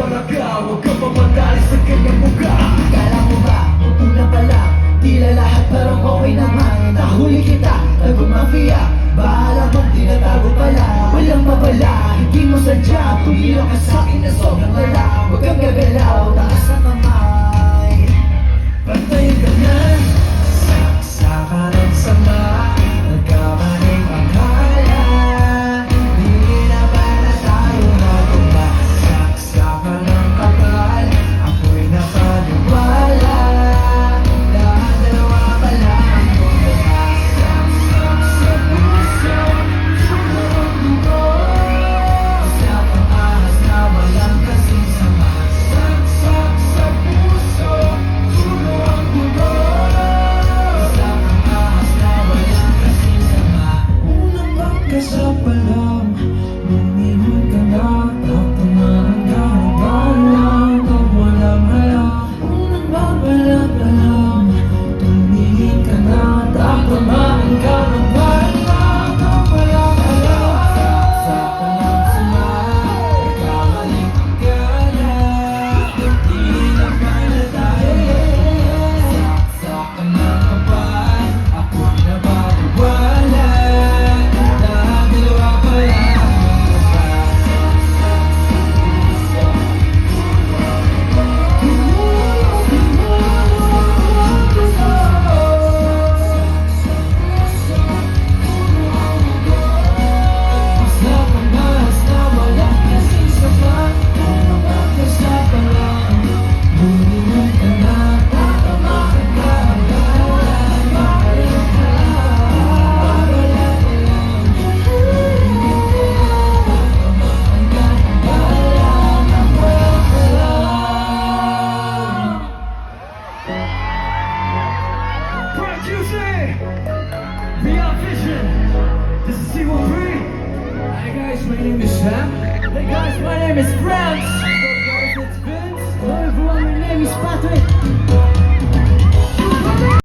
palaga Huwag kang mamadali sa kanyang muka Akala mo ba, utula pa lang Tila lahat pero okay naman. Nahuli kita, tago mafia. Bahala kung tinatago pala? Walang mabala, hindi mo sadya. Tumila ka sa'kin na sobrang lala. Huwag kang gagalaw, taas ang kamay. Pantayin ka na. love. QC! Beyond Vision! This is C13! Hi guys, my name is Sam Hey guys, my name is Grant! Hello Hello everyone, my name is Patrick!